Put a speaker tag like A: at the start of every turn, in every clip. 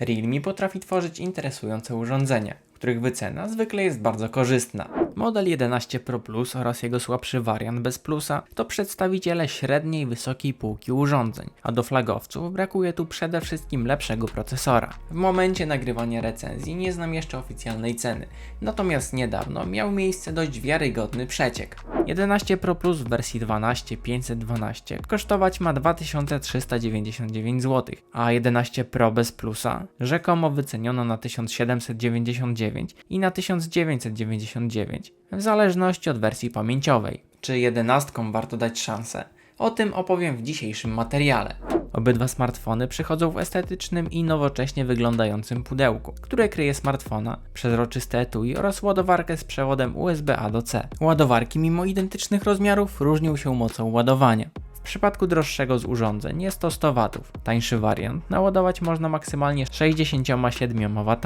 A: Realme potrafi tworzyć interesujące urządzenia, których wycena zwykle jest bardzo korzystna. Model 11 Pro Plus oraz jego słabszy wariant bez plusa to przedstawiciele średniej wysokiej półki urządzeń, a do flagowców brakuje tu przede wszystkim lepszego procesora. W momencie nagrywania recenzji nie znam jeszcze oficjalnej ceny, natomiast niedawno miał miejsce dość wiarygodny przeciek. 11 Pro Plus w wersji 12 512 kosztować ma 2399 zł, a 11 Pro bez plusa rzekomo wyceniono na 1799 i na 1999 w zależności od wersji pamięciowej. Czy 11 warto dać szansę? O tym opowiem w dzisiejszym materiale. Obydwa smartfony przychodzą w estetycznym i nowocześnie wyglądającym pudełku, które kryje smartfona, przezroczyste etui oraz ładowarkę z przewodem USB-A do C. Ładowarki mimo identycznych rozmiarów różnią się mocą ładowania. W przypadku droższego z urządzeń jest to 100 W. Tańszy wariant naładować można maksymalnie 67 W.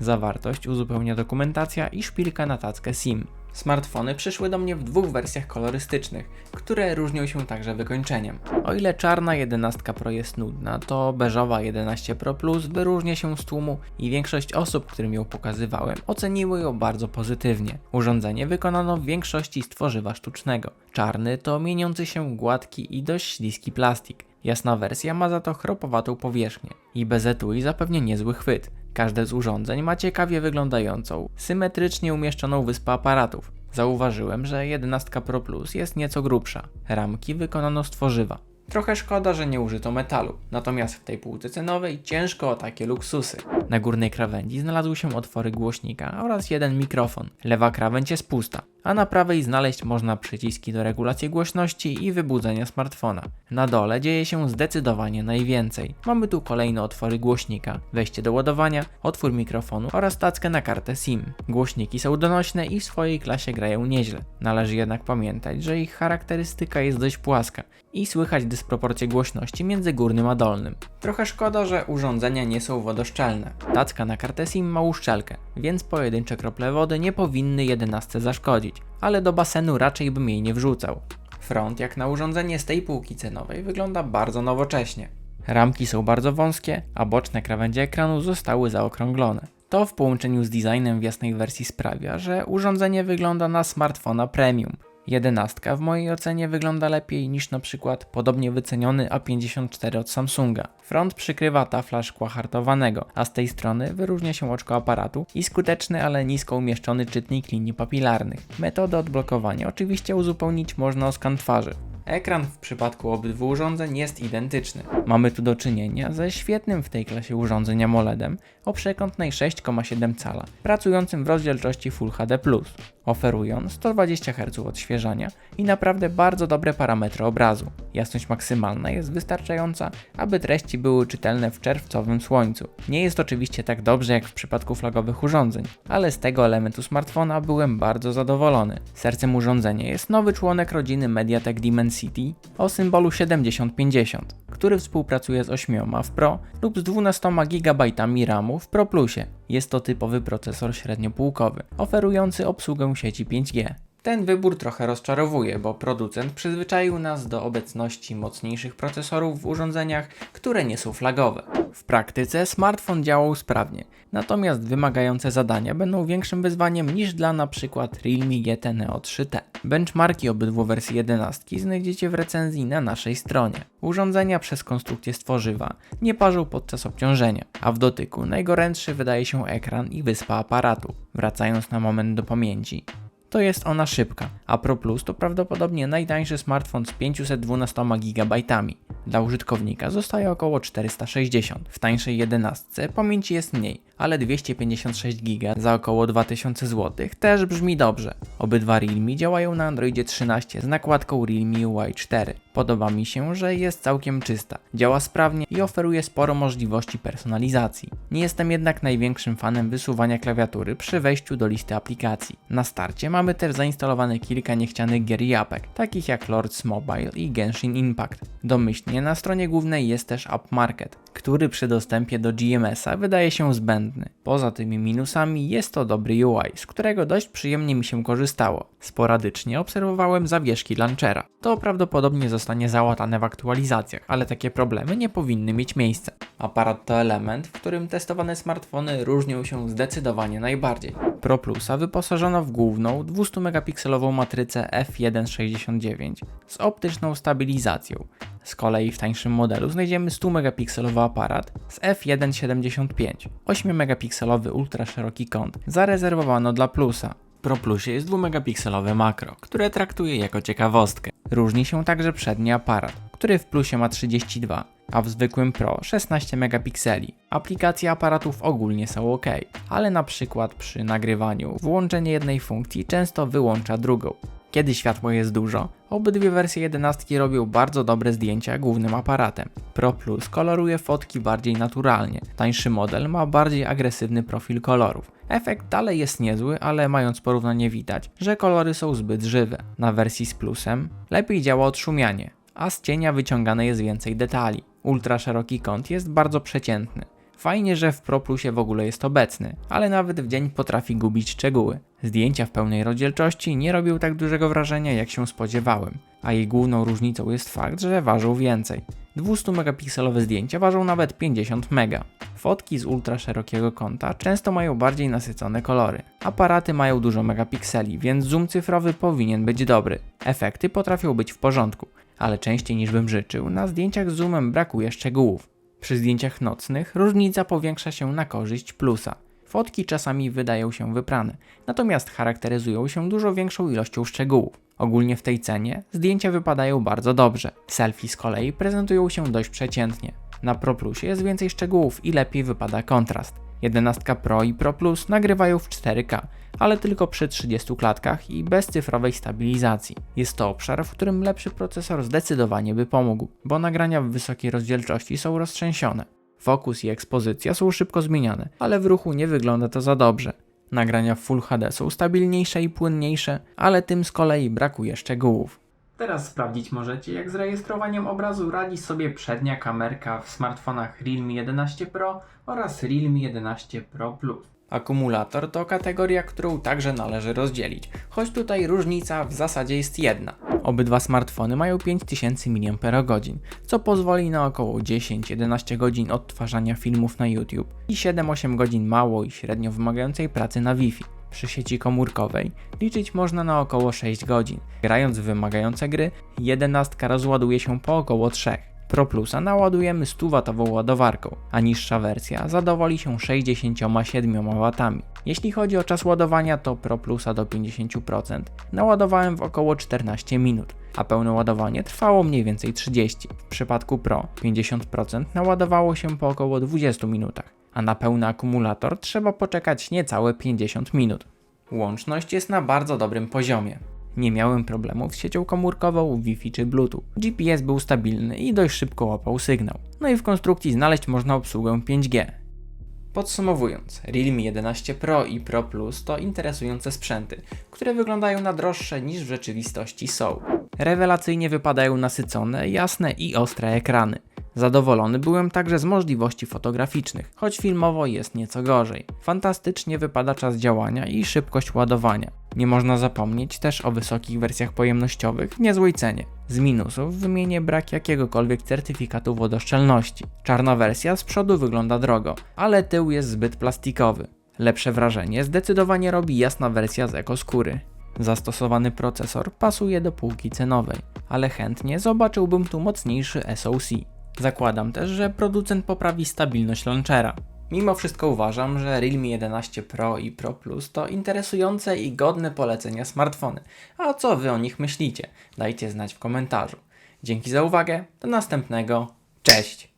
A: Zawartość uzupełnia dokumentacja i szpilka na tackę SIM. Smartfony przyszły do mnie w dwóch wersjach kolorystycznych, które różnią się także wykończeniem. O ile czarna 11 Pro jest nudna, to beżowa 11 Pro Plus wyróżnia się z tłumu i większość osób, którym ją pokazywałem, oceniły ją bardzo pozytywnie. Urządzenie wykonano w większości z tworzywa sztucznego. Czarny to mieniący się gładki i dość śliski plastik. Jasna wersja ma za to chropowatą powierzchnię i bez etui zapewnie niezły chwyt. Każde z urządzeń ma ciekawie wyglądającą, symetrycznie umieszczoną wyspę aparatów. Zauważyłem, że 11 Pro Plus jest nieco grubsza. Ramki wykonano z tworzywa. Trochę szkoda, że nie użyto metalu, natomiast w tej półce cenowej ciężko o takie luksusy. Na górnej krawędzi znalazły się otwory głośnika oraz jeden mikrofon. Lewa krawędź jest pusta, a na prawej znaleźć można przyciski do regulacji głośności i wybudzenia smartfona. Na dole dzieje się zdecydowanie najwięcej. Mamy tu kolejne otwory głośnika, wejście do ładowania, otwór mikrofonu oraz tackę na kartę SIM. Głośniki są donośne i w swojej klasie grają nieźle. Należy jednak pamiętać, że ich charakterystyka jest dość płaska i słychać dysproporcje głośności między górnym a dolnym. Trochę szkoda, że urządzenia nie są wodoszczelne. Tacka na kartę SIM ma uszczelkę, więc pojedyncze krople wody nie powinny 11 zaszkodzić, ale do basenu raczej bym jej nie wrzucał. Front, jak na urządzenie z tej półki cenowej, wygląda bardzo nowocześnie. Ramki są bardzo wąskie, a boczne krawędzie ekranu zostały zaokrąglone. To w połączeniu z designem w jasnej wersji sprawia, że urządzenie wygląda na smartfona premium. 11 w mojej ocenie wygląda lepiej niż na przykład podobnie wyceniony A54 od Samsunga. Front przykrywa tafla szkła hartowanego, a z tej strony wyróżnia się oczko aparatu i skuteczny, ale nisko umieszczony czytnik linii papilarnych. Metodę odblokowania oczywiście uzupełnić można o skan twarzy. Ekran w przypadku obydwu urządzeń jest identyczny. Mamy tu do czynienia ze świetnym w tej klasie urządzeń AMOLEDem o przekątnej 6,7 cala, pracującym w rozdzielczości Full HD+. Oferuje on 120 Hz odświeżania i naprawdę bardzo dobre parametry obrazu. Jasność maksymalna jest wystarczająca, aby treści były czytelne w czerwcowym słońcu. Nie jest oczywiście tak dobrze jak w przypadku flagowych urządzeń, ale z tego elementu smartfona byłem bardzo zadowolony. Sercem urządzenia jest nowy członek rodziny MediaTek Dimensity o symbolu 7050, który współpracuje z 8 w Pro lub z 12 GB RAMu w Pro Plusie. Jest to typowy procesor średniopółkowy, oferujący obsługę sieci 5G. Ten wybór trochę rozczarowuje, bo producent przyzwyczaił nas do obecności mocniejszych procesorów w urządzeniach, które nie są flagowe. W praktyce smartfon działał sprawnie, natomiast wymagające zadania będą większym wyzwaniem niż dla np. Realme GT Neo 3T. Benchmarki obydwu wersji 11 znajdziecie w recenzji na naszej stronie. Urządzenia przez konstrukcję stworzywa nie parzą podczas obciążenia, a w dotyku najgorętszy wydaje się ekran i wyspa aparatu. Wracając na moment do pamięci, to jest ona szybka, a Pro Plus to prawdopodobnie najtańszy smartfon z 512 GB. Dla użytkownika zostaje około 460. W tańszej 11 pamięci jest mniej, ale 256 GB za około 2000 zł też brzmi dobrze. Obydwa Realme działają na Androidzie 13 z nakładką Realme UI 4. Podoba mi się, że jest całkiem czysta, działa sprawnie i oferuje sporo możliwości personalizacji. Nie jestem jednak największym fanem wysuwania klawiatury przy wejściu do listy aplikacji. Na starcie mamy też zainstalowane kilka niechcianych gier i apek, takich jak Lords Mobile i Genshin Impact. Domyślnie na stronie głównej jest też App Market. Który przy dostępie do GMS-a wydaje się zbędny. Poza tymi minusami jest to dobry UI, z którego dość przyjemnie mi się korzystało. Sporadycznie obserwowałem zawieszki launchera. To prawdopodobnie zostanie załatane w aktualizacjach, ale takie problemy nie powinny mieć miejsca. Aparat to element, w którym testowane smartfony różnią się zdecydowanie najbardziej. Pro Plusa wyposażono w główną 200-megapikselową matrycę f1.69 z optyczną stabilizacją. Z kolei w tańszym modelu znajdziemy 100-megapikselowy aparat z f1.75. 8-megapikselowy ultraszeroki kąt zarezerwowano dla Plusa. W Pro Plusie jest 2-megapikselowe makro, które traktuję jako ciekawostkę. Różni się także przedni aparat, który w Plusie ma 32, a w zwykłym Pro 16 megapikseli. Aplikacje aparatów ogólnie są ok, ale na przykład przy nagrywaniu włączenie jednej funkcji często wyłącza drugą. Kiedy światło jest dużo, obydwie wersje 11 robią bardzo dobre zdjęcia głównym aparatem. Pro Plus koloruje fotki bardziej naturalnie, tańszy model ma bardziej agresywny profil kolorów. Efekt dalej jest niezły, ale mając porównanie widać, że kolory są zbyt żywe. Na wersji z plusem lepiej działa odszumianie, a z cienia wyciągane jest więcej detali. Ultra szeroki kąt jest bardzo przeciętny. Fajnie, że w Pro Plusie w ogóle jest obecny, ale nawet w dzień potrafi gubić szczegóły. Zdjęcia w pełnej rozdzielczości nie robią tak dużego wrażenia jak się spodziewałem, a jej główną różnicą jest fakt, że ważą więcej. 200 megapikselowe zdjęcia ważą nawet 50 mega. Fotki z ultra szerokiego kąta często mają bardziej nasycone kolory. Aparaty mają dużo megapikseli, więc zoom cyfrowy powinien być dobry. Efekty potrafią być w porządku, ale częściej niż bym życzył, na zdjęciach z zoomem brakuje szczegółów. Przy zdjęciach nocnych różnica powiększa się na korzyść plusa. Fotki czasami wydają się wyprane, natomiast charakteryzują się dużo większą ilością szczegółów. Ogólnie w tej cenie zdjęcia wypadają bardzo dobrze. Selfie z kolei prezentują się dość przeciętnie. Na Pro Plusie jest więcej szczegółów i lepiej wypada kontrast. 11 Pro i Pro Plus nagrywają w 4K, ale tylko przy 30 klatkach i bez cyfrowej stabilizacji. Jest to obszar, w którym lepszy procesor zdecydowanie by pomógł, bo nagrania w wysokiej rozdzielczości są roztrzęsione. Fokus i ekspozycja są szybko zmieniane, ale w ruchu nie wygląda to za dobrze. Nagrania w Full HD są stabilniejsze i płynniejsze, ale tym z kolei brakuje szczegółów. Teraz sprawdzić możecie, jak z rejestrowaniem obrazu radzi sobie przednia kamerka w smartfonach Realme 11 Pro oraz Realme 11 Pro Plus. Akumulator to kategoria, którą także należy rozdzielić, choć tutaj różnica w zasadzie jest jedna. Obydwa smartfony mają 5000 mAh, co pozwoli na około 10-11 godzin odtwarzania filmów na YouTube i 7-8 godzin mało i średnio wymagającej pracy na Wi-Fi. Przy sieci komórkowej liczyć można na około 6 godzin. Grając w wymagające gry, 11 rozładuje się po około 3. Pro Plusa naładujemy 100W ładowarką, a niższa wersja zadowoli się 67 W. Jeśli chodzi o czas ładowania, to Pro Plusa do 50% naładowałem w około 14 minut, a pełne ładowanie trwało mniej więcej 30. W przypadku Pro 50% naładowało się po około 20 minutach, a na pełny akumulator trzeba poczekać niecałe 50 minut. Łączność jest na bardzo dobrym poziomie. Nie miałem problemów z siecią komórkową, Wi-Fi czy Bluetooth. GPS był stabilny i dość szybko łapał sygnał. No i w konstrukcji znaleźć można obsługę 5G. Podsumowując, Realme 11 Pro i Pro Plus to interesujące sprzęty, które wyglądają na droższe niż w rzeczywistości są. Rewelacyjnie wypadają nasycone, jasne i ostre ekrany. Zadowolony byłem także z możliwości fotograficznych, choć filmowo jest nieco gorzej. Fantastycznie wypada czas działania i szybkość ładowania. Nie można zapomnieć też o wysokich wersjach pojemnościowych w niezłej cenie. Z minusów wymienię brak jakiegokolwiek certyfikatu wodoszczelności. Czarna wersja z przodu wygląda drogo, ale tył jest zbyt plastikowy. Lepsze wrażenie zdecydowanie robi jasna wersja z ekoskóry. Zastosowany procesor pasuje do półki cenowej, ale chętnie zobaczyłbym tu mocniejszy SoC. Zakładam też, że producent poprawi stabilność launchera. Mimo wszystko uważam, że Realme 11 Pro i Pro Plus to interesujące i godne polecenia smartfony. A co Wy o nich myślicie? Dajcie znać w komentarzu. Dzięki za uwagę, do następnego, cześć!